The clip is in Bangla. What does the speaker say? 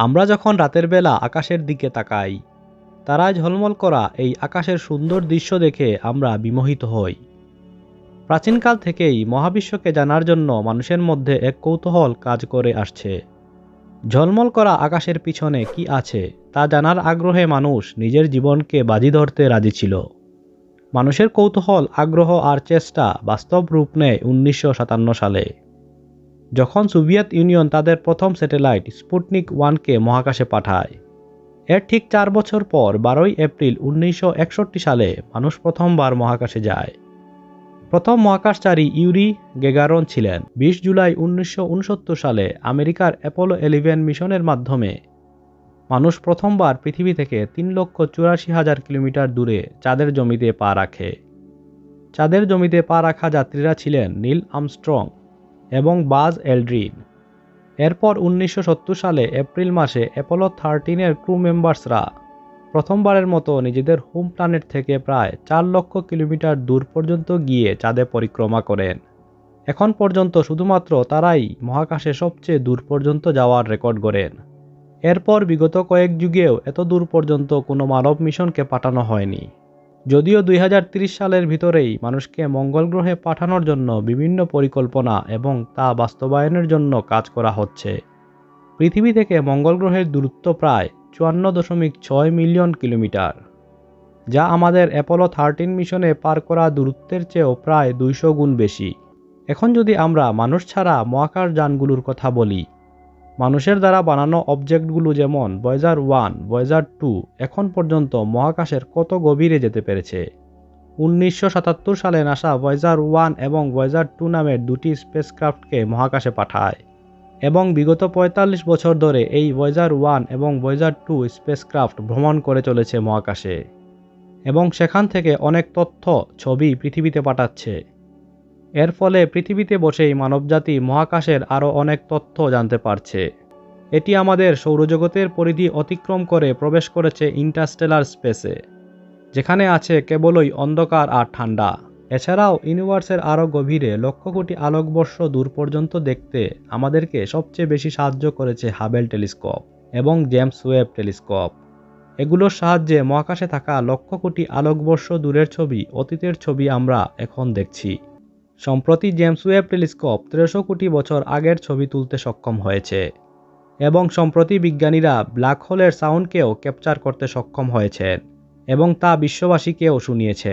আমরা যখন রাতের বেলা আকাশের দিকে তাকাই তারায় ঝলমল করা এই আকাশের সুন্দর দৃশ্য দেখে আমরা বিমোহিত হই। প্রাচীনকাল থেকেই মহাবিশ্বকে জানার জন্য মানুষের মধ্যে এক কৌতূহল কাজ করে আসছে। ঝলমল করা আকাশের পিছনে কি আছে, তা জানার আগ্রহে মানুষ নিজের জীবনকে বাজি ধরতে রাজি ছিল। মানুষের কৌতূহল, আগ্রহ আর চেষ্টা বাস্তব রূপ নেয় উনিশশো সাতান্ন সালে। যখন সোভিয়েত ইউনিয়ন তাদের প্রথম স্যাটেলাইট স্পুটনিক ওয়ানকে মহাকাশে পাঠায়। এর ঠিক চার বছর পর বারোই এপ্রিল উনিশশো একষট্টি সালে মানুষ প্রথমবার মহাকাশে যায়। প্রথম মহাকাশচারী ইউরি গেগারন ছিলেন। বিশ জুলাই উনিশশো উনসত্তর সালে আমেরিকার অ্যাপোলো এলিভেন মিশনের মাধ্যমে মানুষ প্রথমবার পৃথিবী থেকে তিন লক্ষ চুরাশি হাজার কিলোমিটার দূরে চাঁদের জমিতে পা রাখে। চাঁদের জমিতে পা রাখা যাত্রীরা ছিলেন নীল আমস্ট্রং। এবং বাজ এলড্রিন এরপর উনিশশো সত্তর সালে এপ্রিল মাসে অ্যাপোলো থার্টিনের ক্রু মেম্বার্সরা প্রথমবারের মতো নিজেদের হোম প্ল্যানেট থেকে প্রায় চার লক্ষ কিলোমিটার দূর পর্যন্ত গিয়ে চাঁদে পরিক্রমা করেন। এখন পর্যন্ত শুধুমাত্র তারাই মহাকাশে সবচেয়ে দূর পর্যন্ত যাওয়ার রেকর্ড গড়েন। এরপর বিগত কয়েক যুগেও এত দূর পর্যন্ত কোনো মানব মিশনকে পাঠানো হয়নি। যদিও দুই সালের ভিতরেই মানুষকে মঙ্গল গ্রহে পাঠানোর জন্য বিভিন্ন পরিকল্পনা এবং তা বাস্তবায়নের জন্য কাজ করা হচ্ছে। পৃথিবী থেকে মঙ্গল গ্রহের দূরত্ব প্রায় চুয়ান্ন দশমিক ছয় মিলিয়ন কিলোমিটার, যা আমাদের অ্যাপোলো থার্টিন মিশনে পার করা দূরত্বের চেয়েও প্রায় দুইশো গুণ বেশি। এখন যদি আমরা মানুষ ছাড়া মহাকাশ যানগুলোর কথা বলি মানুষের দ্বারা বানানো অবজেক্টগুলো যেমন বয়জার ওয়ান বয়জার টু এখন পর্যন্ত মহাকাশের কত গভীরে যেতে পেরেছে? উনিশশো সাতাত্তর সালে নাসা ভয়েজার ওয়ান এবং ভয়েজার টু নামের দুটি স্পেসক্রাফটকে মহাকাশে পাঠায়। এবং বিগত ৪৫ বছর ধরে এই ভয়েজার ওয়ান এবং ভয়েজার টু স্পেসক্রাফট ভ্রমণ করে চলেছে মহাকাশে। এবং সেখান থেকে অনেক তথ্য, ছবি পৃথিবীতে পাঠাচ্ছে। এর ফলে পৃথিবীতে বসেই মানবজাতি মহাকাশের আরও অনেক তথ্য জানতে পারছে। এটি আমাদের সৌরজগতের পরিধি অতিক্রম করে প্রবেশ করেছে ইন্টারস্টেলার স্পেসে, যেখানে আছে কেবলই অন্ধকার আর ঠান্ডা। এছাড়াও ইউনিভার্সের আরও গভীরে লক্ষ কোটি আলোকবর্ষ দূর পর্যন্ত দেখতে আমাদেরকে সবচেয়ে বেশি সাহায্য করেছে হাবেল টেলিস্কোপ এবং জেমস ওয়েব টেলিস্কোপ। এগুলোর সাহায্যে মহাকাশে থাকা লক্ষ কোটি আলোকবর্ষ দূরের ছবি, অতীতের ছবি আমরা এখন দেখছি। সম্প্রতি জেমস ওয়েব টেলিস্কোপ তেরোশো কোটি বছর আগের ছবি তুলতে সক্ষম হয়েছে। এবং সম্প্রতি বিজ্ঞানীরা ব্ল্যাক হোলের সাউন্ডকেও ক্যাপচার করতে সক্ষম হয়েছেন এবং তা বিশ্ববাসীকেও শুনিয়েছে।